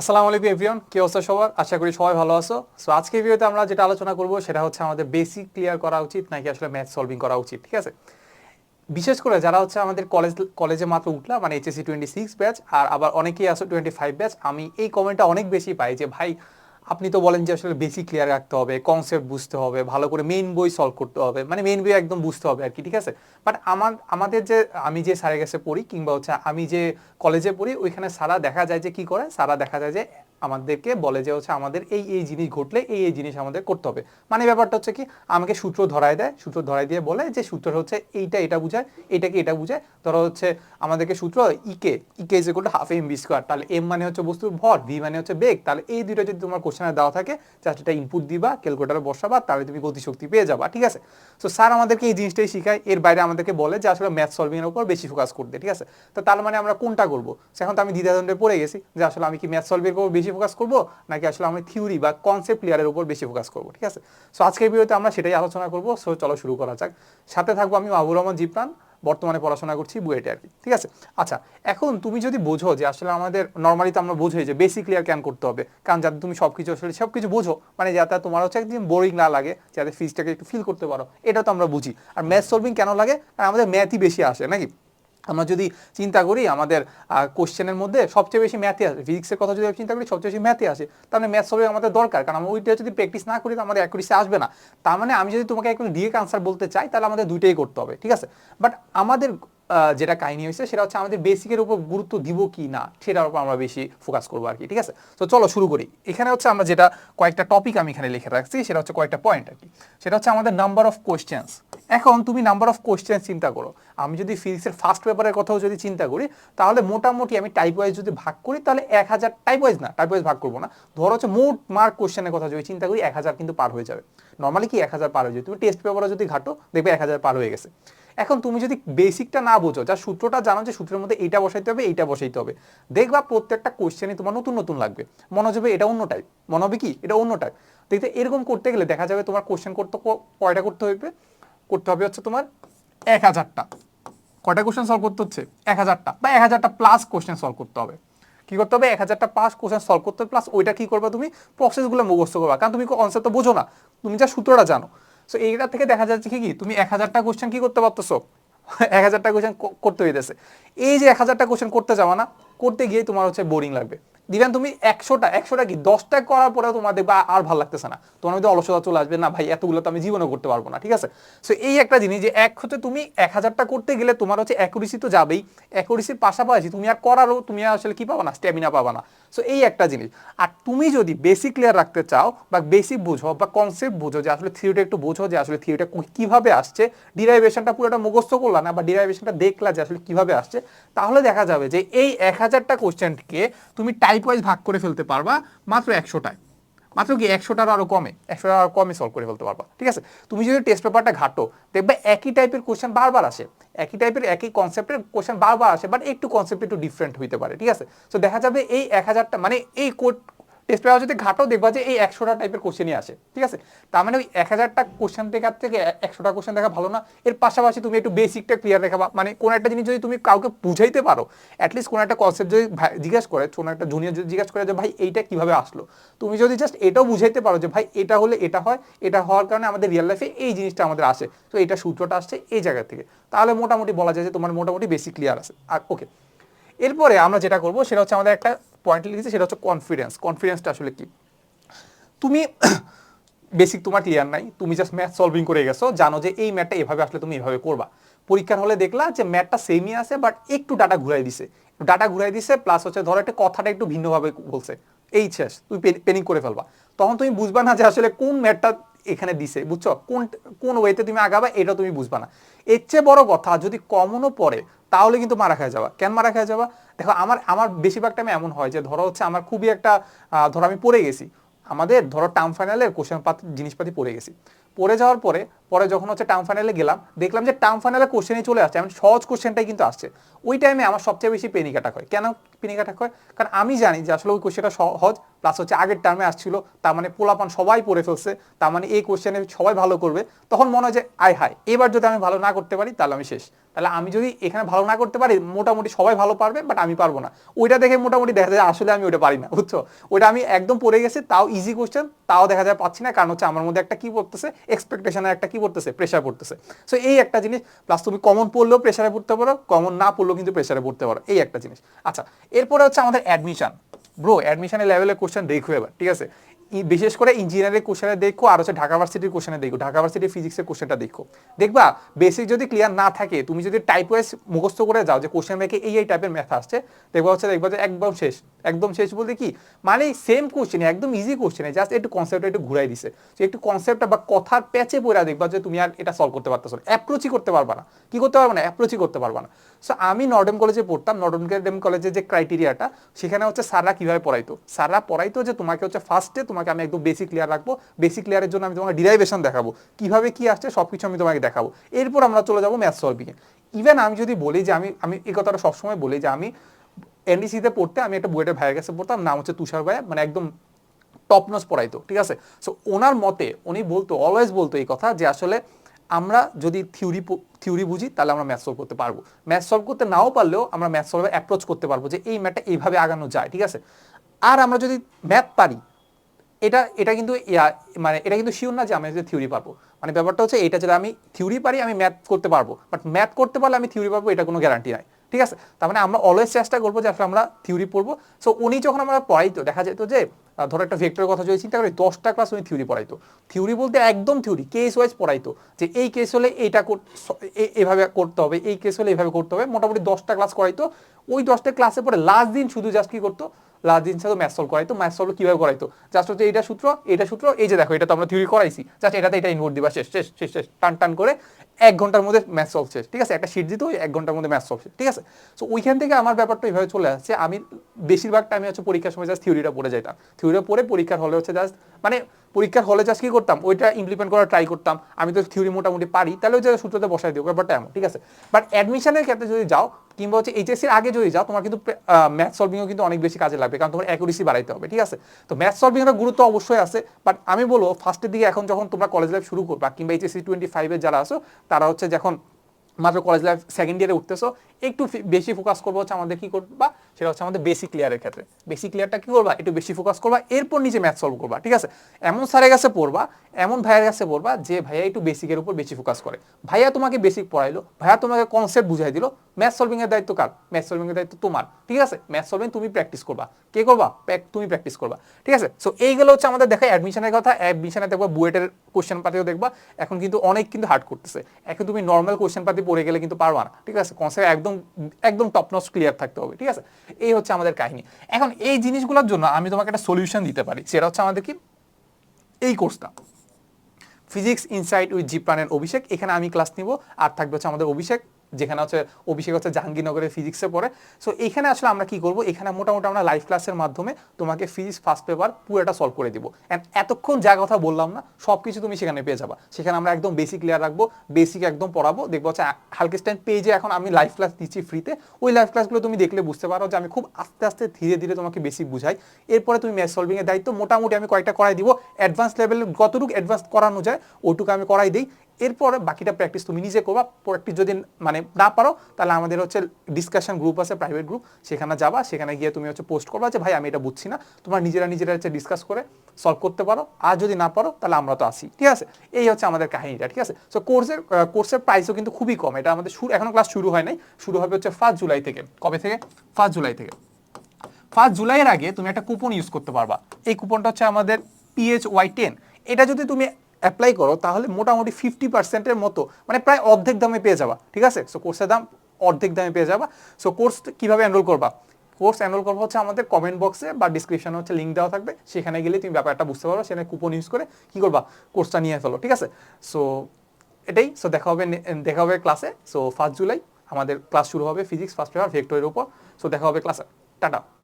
আসসালামু আলাইকুম এভরিওয়ান, কি অবস্থা সবার? আশা করি সবাই ভালো আছো। সো আজকে ভিডিওতে আমরা যেটা আলোচনা করব সেটা হচ্ছে আমাদের বেসিক ক্লিয়ার করা উচিত নাকি আসলে ম্যাথ সলভিং করা উচিত, ঠিক আছে? বিশেষ করে যারা হচ্ছে আমাদের কলেজ কলেজে মাত্র উঠলাম মানে এইচএসসি টোয়েন্টি সিক্স ব্যাচ আর আবার অনেকেই আসো টোয়েন্টি ফাইভ ব্যাচ আমি এই কমেন্টটা অনেক বেশি পাই যে, ভাই আপনি তো বলেন যে আসলে বেশি ক্লিয়ার রাখতে হবে কনসেপ্ট বুঝতে হবে, ভালো করে মেইন বই সলভ করতে হবে। মানে মেইন বই একদম বুঝতে হবে আর কি ঠিক আছে? বাট আমার, আমাদের যে, আমি যে স্যারের কাছে পড়ি কিংবা হচ্ছে আমি যে কলেজে পড়ি, ওইখানে সারা দেখা যায় যে কি করে? সারা দেখা যায় যে আমাদেরকে বলে যে হচ্ছে আমাদের এই এই জিনিস ঘটলে এই এই জিনিস আমাদের করতে হবে। মানে ব্যাপারটা হচ্ছে কি, আমাকে সূত্র ধরায় দেয়, সূত্র ধরাই দিয়ে বলে যে সূত্র হচ্ছে এইটা, এটা বুঝায়, এটাকে এটা বুঝায়। ধরো হচ্ছে আমাদেরকে সূত্র EK EK equal to half M V square তাহলে এম মানে হচ্ছে বস্তুর ভর ভি মানে হচ্ছে বেগ। তাহলে এই দুটো যদি তোমার কোশ্চেনে দেওয়া থাকে জাস্ট এটা ইনপুট দিবা ক্যালকুলেটারে বসাবা, তাহলে তুমি গতিশক্তি পেয়ে যাবা, ঠিক আছে? সো স্যার আমাদেরকে এই জিনিসটাই শেখায়। এর বাইরে আমাদেরকে বলে যে আসলে ম্যাথ সলভিংয়ের উপর বেশি ফোকাস করতে, ঠিক আছে? তো তার মানে আমরা কোনটা করব? এখন তো আমি দ্বিধাদ্বন্দ্বে পড়ে গেছি যে আসলে আমি কি ম্যাথ সলভিং উপর বেশি ফোকাস করব, নাকি আসলে আমি থিওরি বা কনসেপ্ট ক্লিয়ারের উপর বেশি ফোকাস করব, ঠিক আছে? সো আজকের ভিডিওতে আমরা সেটাই আলোচনা করব সো চলো শুরু করা যাক। সাথে থাকব আমি মাহবুর রহমান জিপ্রান, বর্তমানে পড়াশোনা করছি বুয়েটে আর কি, ঠিক আছে? আচ্ছা এখন তুমি যদি বোঝো যে আসলে আমাদের নর্মালি তো আমরা বোঝোই যে বেসিক ক্লিয়ার ক্যান করতে হবে, কারণ যাতে তুমি সব কিছু আসলে সব কিছু বোঝো মানে যাতে তোমার হচ্ছে একদিন বোরিং না লাগে, যাতে ফিজটাকে একটু ফিল করতে পারো, এটা তো আমরা বুঝি। আর ম্যাথ সলভিং কেন লাগে? কারণ আমাদের ম্যাথই বেশি আসে, নাকি? আমরা যদি চিন্তা করি, আমাদের কোশ্চেনের মধ্যে সবচেয়ে বেশি ম্যাথে আসে ফিজিক্সের কথা যদি চিন্তা করি, সবচেয়ে বেশি ম্যাথে আসে তাহলে ম্যাথ সলভিং আমাদের দরকার। কারণ আমরা ওইটা যদি প্র্যাকটিস না করি, তো আমাদের অ্যাকুরেসি আসবে না। তার মানে আমি যদি তোমাকে একদম ডিরেক্ট আনসার বলতে চাই, তাহলে আমাদের দুইটাই করতে হবে, ঠিক আছে? বাট আমাদের যেটা কাহিনী হয়েছে, সেটা হচ্ছে আমাদের বেসিকের উপর গুরুত্ব দিব কি না, সেটার উপর আমরা বেশি ফোকাস করব আর কি, ঠিক আছে? তো চলো শুরু করি। এখানে হচ্ছে আমরা যেটা কয়েকটা টপিক আমি এখানে লিখে রাখছি, সেটা হচ্ছে কয়েকটা পয়েন্ট আর কি। সেটা হচ্ছে আমাদের নাম্বার অফ কোয়েশ্চেন্স এখন তুমি নাম্বার অফ কোয়েশ্চেন চিন্তা করো। আমি যদি ফিজিক্সের ফার্স্ট পেপারের কথাও যদি চিন্তা করি, তাহলে মোটামুটি আমি টাইপ ওয়াইজ যদি ভাগ করি, তাহলে এক হাজার টাইপ ওয়াইজ না টাইপ ওয়াইজ ভাগ করব না। ধরো হচ্ছে মোট মার্ক কোশ্চেনের কথা যদি চিন্তা করি, এক হাজার কিন্তু পার হয়ে যাবে। নর্মালি কি এক হাজার পার হয়ে যাবে? তুমি টেস্ট পেপারে যদি ঘাটো, দেখবে এক হাজার পার হয়ে গেছে। এখন তুমি যদি বেসিকটা না বোঝো, যা সূত্রটা জানো যে সূত্রের মধ্যে এইটা বসাইতে হবে, এইটা বসাইতে হবে, দেখবা প্রত্যেকটা কোশ্চেনে তোমার নতুন নতুন লাগবে। মনে হবে এটা অন্য টাইপ মনে হবে কি? এটা অন্য টাইপ দেখতে এরকম করতে গেলে দেখা যাবে তোমার কোশ্চেন করতে কয়টা করতে হবে? করতে হবে হচ্ছে তোমার এক হাজারটা। কয়টা কোশ্চেন সলভ করতে হচ্ছে? এক হাজারটা। বা এক হাজারটা প্লাস কোশ্চেন সলভ করতে হবে। কি করতে হবে? এক হাজারটা পাস কোশ্চেন সলভ করতে হবে প্লাস ওইটা কি করবে তুমি? প্রসেসগুলো মুখস্থ করবা। কারণ তুমি কনসেপ্ট তো বোঝো না। তুমি যা সূত্রটা জানো। সো এইটা থেকে দেখা যাচ্ছে কি কি? তুমি এক হাজারটা কোশ্চেন কি করতে পারতেছো? এক হাজারটা কোশ্চেন করতে হইতেছে। এই যে এক হাজারটা কোশ্চেন করতে যাওয়া না, করতে গিয়ে তোমার হচ্ছে বোরিং লাগবে। দিবেন তুমি একশোটা একশোটা কি? দশটা করার পরে তোমার দেখবে আর ভালো লাগতেছে না। তোমার মধ্যে অলসতা চলে আসবে, না ভাই, এতগুলো তো আমি জীবনে করতে পারব না। ঠিক আছে? সো এই একটা জিনিস যে এক হচ্ছে তুমি এক হাজারটা করতে গেলে তোমার হচ্ছে অ্যাকুরেসি তো যাবেই। অ্যাকুরেসির পাশাপাশি তুমি আর করারও তুমি আসলে কি পাবা না? স্ট্যামিনা পাবা না। সো এই একটা জিনিস। আর তুমি যদি বেসিক ক্লিয়ার রাখতে চাও বা বেসিক বুঝো বা কনসেপ্ট বুঝো যে আসলে থিওরিটা একটু বোঝো যে আসলে থিওরিটা কীভাবে আসছে ডিরাইভেশনটা পুরোটা মুখস্থ করলা না বা ডিরাইভেশনটা দেখলা যে আসলে কীভাবে আসছে, তাহলে দেখা যাবে যে এই এক হাজারটা কোশ্চেনকে তুমি টাইপ ওয়াইজ ভাগ করে ফেলতে পারবা মাত্র একশোটায়। মাত্র কি একশোটার আরও কমে, একশোটার আরও কমে সলভ করে ফেলতে পারবা, ঠিক আছে? তুমি যদি টেস্ট পেপারটা ঘাটো, দেখবে একই টাইপের কোয়েশ্চেন বারবার আসে। একই টাইপের একই কনসেপ্টের কোয়েশ্চেন বারবার আসে বাট একটু কনসেপ্ট একটু ডিফারেন্ট হইতে পারে, ঠিক আছে? তো দেখা যাবে এই এক হাজারটা মানে এই কোড টেস্ট পেপার যদি ঘাটো দেখবা যে এই একশোটা টাইপের কোশ্চেনই আসে, ঠিক আছে? তার মানে ওই এক হাজারটা কোশ্চেন দেখার থেকে একশোটা কোশ্চেন দেখা ভালো না। এর পাশাপাশি তুমি একটু বেসিকটা ক্লিয়ার রেখাবা মানে কোন একটা জিনিস যদি তুমি কাউকে বুঝাইতে পারো অ্যাটলিস্ট কোনো একটা কনসেপ্ট যদি জিজ্ঞাসা করে, কোনো একটা জুনিয়র যদি জিজ্ঞাসা করে যে, ভাই, এইটা কীভাবে আসলো? তুমি যদি জাস্ট এটাও বুঝাইতে পারো যে, ভাই, এটা হলে এটা হয়, এটা হওয়ার কারণে আমাদের রিয়েল লাইফে এই জিনিসটা আমাদের আসে। তো এটা সূত্রটা আসছে এই জায়গা থেকে। তাহলে মোটামুটি বলা যায় যে তোমার মোটামুটি বেসিক ক্লিয়ার আছে। আর ওকে এরপরে আমরা যেটা করব সেটা হচ্ছে আমাদের একটা পয়েন্ট লিখেছি, সেটা হচ্ছে কনফিডেন্স কনফিডেন্সটা আসলে কি? তুমি বেসিক তোমার ক্লিয়ার নাই, তুমি জাস্ট ম্যাথ সলভিং করে গেছো, জানো যে এই ম্যাথটা এভাবে আসলে তুমি এভাবে করবা। পরীক্ষার হলে দেখলা যে ম্যাথটা সেমই আছে বাট একটু ডাটা ঘুরাই দিছে। ডাটা ঘুরাই দিছে প্লাস হচ্ছে ধরো একটা কথাটা একটু ভিন্নভাবে বলছে। এই শেষ তুমি পেনিং করে ফেলবা। তখন তুমি বুঝবা না যে আসলে কোন ম্যাথটা এখানে দিছে, বুঝছ? কোন কোন ওয়েতে তুমি আগাবা, এটা তুমি বুঝবা না। এর চেয়ে বড় কথা, যদি কমনও পড়ে তাহলে কিন্তু মারা খায় যাওয়া কেন মারা খায় যাওয়া দেখো, আমার আমার বেশিরভাগ টাইমে এমন হয় যে, ধরো হচ্ছে আমার খুবই একটা ধরো আমি পড়ে গেছি। আমাদের, ধরো টার্ম ফাইনালের কোশ্চেন পাতি, জিনিসপাতি পড়ে গেছি। পড়ে যাওয়ার পরে পরে যখন হচ্ছে টার্ম ফাইনালে গেলাম, দেখলাম যে টার্ম ফাইনালে কোশ্চেনই চলে আসছে। এমন সহজ কোশ্চেনটাই কিন্তু আসছে। ওই টাইমে আমার সবচেয়ে বেশি পেনিক অ্যাটাক হয়। কেন পেনিক অ্যাটাক হয়? কারণ আমি জানি যে আসলে ওই কোশ্চেনটা সহজ প্লাস হচ্ছে আগের টার্মে আসছিল, তার মানে পোলাপান সবাই পড়ে ফেলছে, তার মানে এই কোশ্চেনে সবাই ভালো করবে। তখন মনে হয় যে, আয় হায়, এবার যদি আমি ভালো না করতে পারি, তাহলে আমি শেষ। তাহলে আমি যদি এখানে ভালো না করতে পারি, মোটামুটি সবাই ভালো পারবে বাট আমি পারব না। ওইটা দেখে মোটামুটি দেখা যায়, আসলে আমি ওইটা পারি না, বুঝছ? ওইটা আমি একদম পড়ে গেছি, তাও ইজি কোশ্চেন তাও দেখা যায় পাচ্ছি না, কারণ হচ্ছে আমার মধ্যে একটা কি পড়তেছে এক্সপেকটেশনের একটা কি পড়তেছে? প্রেশার পড়তেছে। সো এই একটা জিনিস প্লাস তুমি কমন পড়লেও প্রেশারে পড়তে পারো কমন না পড়লেও কিন্তু প্রেশারে পড়তে পারো। এই একটা জিনিস। আচ্ছা এরপরে হচ্ছে আমাদের অ্যাডমিশন ব্রো অ্যাডমিশনের লেভেলের কোশ্চেন দেখো এবার, ঠিক আছে? বিশেষ করে ইঞ্জিনিয়ারিং কোশ্চেনে দেখো, আর হচ্ছে ঢাকা ভার্সিটির কোশ্চেনে দেখো। ঢাকা ভার্সিটির ফিজিক্সের কোশ্চেনটা দেখো। দেখবা বেসিক যদি ক্লিয়ার না থাকে, তুমি যদি টাইপ ওয়াইজ মুখস্থ করে যাও যে কোশ্চেন ব্যাকে এই এই টাইপের ম্যাথ আসছে, দেখবা হচ্ছে, দেখবা যে একদম শেষ। একদম শেষ বলতে কি? মানে সেম কোশ্চেন একদম ইজি কোশ্চেনে জাস্ট একটু কনসেপ্টটা একটু ঘুরাই দিছে। একটু কনসেপ্টটা বা কথার প্যাচে পড়া দেখবা যে তুমি আর এটা সলভ করতে পারতেছো অ্যাপ্রোচই করতে পারবা না। কি করতে পারবা না? অ্যাপ্রোচই করতে পারবা না। সো আমি নর্ডেম কলেজে পড়তাম। নর্ডেম কলেজে যে ক্রাইটেরিয়াটা সেখানে হচ্ছে স্যাররা কীভাবে পড়াইতো? স্যাররা পড়াইতো যে তোমাকে হচ্ছে ফার্স্টে তোমাকে আমি একদম বেসিক ক্লিয়ার রাখব। বেসিক ক্লিয়ারের জন্য আমি তোমাকে ডিরাইভেশন দেখাবো। কীভাবে কী আসছে সব কিছু আমি তোমাকে দেখাবো। এরপর আমরা চলে যাব ম্যাথ সলভিংয়ে ইভেন আমি যদি বলি যে আমি আমি এই কথাটা সবসময় বলি যে আমি এনডিসিতে পড়তে আমি একটা বুয়েটের ভাইয়ের কাছে পড়তাম, নাম হচ্ছে তুষার ভাইয়া মানে একদম টপ নচ পড়াইতো, ঠিক আছে? সো ওনার মতে, উনি বলতো অলওয়েজ বলতো এই কথা যে আসলে আমরা যদি থিওরি থিওরি বুঝি, তাহলে আমরা ম্যাথ সলভ করতে পারব। ম্যাথ সলভ করতে নাও পারলেও আমরা ম্যাথ সলভে অ্যাপ্রোচ করতে পারব যে এই ম্যাথটা এইভাবে আগানো যায়, ঠিক আছে? আর আমরা যদি ম্যাথ পারি, এটা এটা কিন্তু মানে এটা কিন্তু শিওর না যে আমি যে থিওরি পারব। মানে ব্যাপারটা হচ্ছে, এটা যদি আমি থিওরি পারি, আমি ম্যাথ করতে পারব। বাট ম্যাথ করতে পারলে আমি থিওরি পারব এটা কোনো গ্যারান্টি নাই। ঠিক আছে? তার মানে আমরা অলওয়েজ চেষ্টা করব যে আসলে আমরা থিওরি পড়ব। সো উনি যখন আমরা পড়াইতো, দেখা যেত যে ধরো একটা ভেক্টরের কথা যদি চিন্তা করি, দশটা ক্লাস উনি থিওরি পড়াইতো। থিওরি বলতে একদম থিওরি কেস ওয়াইজ পড়াইতো যে এই কেস হলে এইটা এভাবে করতে হবে, এই কেস হলে এইভাবে করতে হবে। মোটামুটি দশটা ক্লাস করাইতো। ওই দশটা ক্লাসে পরে লাস্ট দিন শুধু জাস্ট কি করতো? লাস্ট সাথে ম্যাথ সলভ করাইতো ম্যাথ সলভ কীভাবে করাইতো? জাস্ট হচ্ছে এইটা সূত্র এটা সূত্র, এই যে দেখো, এটা তো আমরা থিওরি করাইছি। জাস্ট এটাতে এটা ইনভোট দিবা, শেষ শেষ শেষ শেষ, টান টান করে এক ঘণ্টার মধ্যে ম্যাথ সলভ শেষ, ঠিক আছে? একটা শিট দিত এক ঘণ্টার মধ্যে ম্যাথ সলভ শেষ, ঠিক আছে? সো ওইখান থেকে আমার ব্যাপারটা এইভাবে চলে আসছে। আমি বেশিরভাগ টাইমে হচ্ছে পরীক্ষার সময় জাস্ট থিওরিটা পড়ে যাইতাম। থিওরিটা পড়ে পরীক্ষার হলে হচ্ছে জাস্ট মানে পরীক্ষার হলে জাস্ট কি করতাম? ওইটা ইমপ্লিমেন্ট করার ট্রাই করতাম। আমি তো থিওরি মোটামুটি পারি, তাহলে ওই যে সূত্রতে বসাই দিও, ব্যাপারটা এমন, ঠিক আছে? বাট অ্যাডমিশনের ক্ষেত্রে যদি যাও, কিংবা হচ্ছে এইচএসসির আগে যদি যাও, তোমার কিন্তু ম্যাথ সলভিংও কিন্তু অনেক বেশি কাজে লাগবে, কারণ তোমার অ্যাকুরেসি বাড়াইতে হবে, ঠিক আছে? তো ম্যাথ সলভিংয়ের গুরুত্ব অবশ্যই আছে বাট আমি বলব ফার্স্টের দিকে এখন যখন তোমরা কলেজ লাইফ শুরু করবা, কিংবা এইচএসসি টোয়েন্টি ফাইভের যারা আসো তারা হচ্ছে যখন মাত্র কলেজ লাইফ সেকেন্ড ইয়ারে উঠতেছো, একটু বেশি ফোকাস করব হচ্ছে আমাদের কি করবা, সেটা হচ্ছে আমাদের বেসিক ক্লিয়ারের ক্ষেত্রে। বেসিক ক্লিয়ারটা কি করবা? একটু বেশি ফোকাস করবা, এরপর নিচে ম্যাথ সলভ করবা, ঠিক আছে? এমন স্যারের কাছে পড়বা, এমন ভাইয়ের কাছে পড়বা, যে ভাইয়া একটু বেসিকের উপর বেশি ফোকাস করে। ভাইয়া তোমাকে বেসিক পড়াইলো, ভাইয়া তোমাকে কনসেপ্ট বুঝাই দিল ম্যাথ সলভিং এর দায়িত্ব কার? ম্যাথ সলভিং এর দায়িত্ব তোমার, ঠিক আছে? ম্যাথ সলভিং তুমি প্র্যাকটিস করবা। কে করবা? তুমি প্র্যাকটিস করবা, ঠিক আছে? সো এইগুলো হচ্ছে আমাদের দেখা অ্যাডমিশনের কথা অ্যাডমিশনে দেখবা বুয়েটের কোশ্চেন পাতিও দেখবা, এখন কিন্তু অনেক কিন্তু হার্ড করতেছে। এখন তুমি নর্মাল কোশ্চেন পাতি পড়ে গেলে কিন্তু পারবা না, ঠিক আছে? কনসেপ্ট একদম একদম টপ নচ ক্লিয়ার থাকতে হবে, ঠিক আছে? এই হচ্ছে আমাদের কাহিনী। এখন এই জিনিসগুলোর জন্য আমি তোমাকে একটা সলিউশন দিতে পারি, সেটা হচ্ছে আমাদের কি? এই কোর্সটা ফিজিক্স ইনসাইট উইথ জিপ্রান অভিষেক, এখানে আমি ক্লাস নিব, আর থাকবে হচ্ছে আমাদের অভিষেক যেখানে হচ্ছে অভিষেক হচ্ছে জাহাঙ্গীরনগরের ফিজিক্সে পড়ে। সো এখানে আসলে আমরা কি করব? এখানে মোটামুটি আমরা লাইভ ক্লাসের মাধ্যমে তোমাকে ফিজিক্স ফার্স্ট পেপার পুরোটা সলভ করে দিব। অ্যান্ড এতক্ষণ যা কথা বললাম না সব কিছু তুমি সেখানে পেয়ে যাবা। সেখানে আমরা একদম বেসিক ক্লিয়ার রাখব বেসিক একদম পড়াবো, দেখব হচ্ছে হালকেস্টাইন পেজে এখন আমি লাইভ ক্লাস দিচ্ছি ফ্রিতে ওই লাইভ ক্লাসগুলো তুমি দেখলে বুঝতে পারো যে আমি খুব আস্তে আস্তে ধীরে ধীরে তোমাকে বেসিক বুঝাই। এরপরে তুমি ম্যাথ সলভিং এর দায়িত্ব, মোটামুটি আমি কয়েকটা করাই দিব। অ্যাডভান্স লেভেলের যতটুকু অ্যাডভান্স করানো যায়, ওটুকু আমি করাই দিই। এরপরে বাকিটা প্র্যাকটিস তুমি নিজে করবা প্র্যাকটিস যদি মানে না পারো, তাহলে আমাদের হচ্ছে ডিসকাশন গ্রুপ আছে প্রাইভেট গ্রুপ সেখানে যাবা, সেখানে গিয়ে তুমি হচ্ছে পোস্ট করবা যে, ভাই, আমি এটা বুঝছি না। তোমরা নিজেরা নিজেরা হচ্ছে ডিসকাস করে সলভ করতে পারো। আর যদি না পারো, তাহলে আমরা তো আসি, ঠিক আছে? এই হচ্ছে আমাদের কাহিনীটা, ঠিক আছে? সো কোর্সের কোর্সের প্রাইসও কিন্তু খুবই কম। এটা আমাদের শুরু, এখনও ক্লাস শুরু হয় নাই। শুরু হবে হচ্ছে ফার্স্ট জুলাই থেকে। কবে থেকে? ফার্স্ট জুলাই থেকে। ফার্স্ট জুলাইয়ের আগে তুমি একটা কুপন ইউজ করতে পারবা। এই কুপনটা হচ্ছে আমাদের পিএইচ ওয়াই টেন এটা যদি তুমি অ্যাপ্লাই করো, তাহলে মোটামুটি ফিফটি পার্সেন্টের মতো মানে প্রায় অর্ধেক দামে পেয়ে যাবা, ঠিক আছে? সো কোর্সের দাম অর্ধেক দামে পেয়ে যাবা। সো কোর্স কীভাবে এনরোল করবা? কোর্স এনরোল করব হচ্ছে আমাদের কমেন্ট বক্সে বা ডিসক্রিপশনে হচ্ছে লিঙ্ক দেওয়া থাকবে। সেখানে গেলে তুমি ব্যাপারটা বুঝতে পারো সেখানে কুপন ইউজ করে কি করবা? কোর্সটা নিয়ে ফেলো, ঠিক আছে? সো এটাই। সো দেখা হবে দেখা হবে ক্লাসে সো ফার্স্ট জুলাই আমাদের ক্লাস শুরু হবে ফিজিক্স ফার্স্ট পেপার ভেক্টরের উপর। সো দেখা হবে ক্লাসে টাটা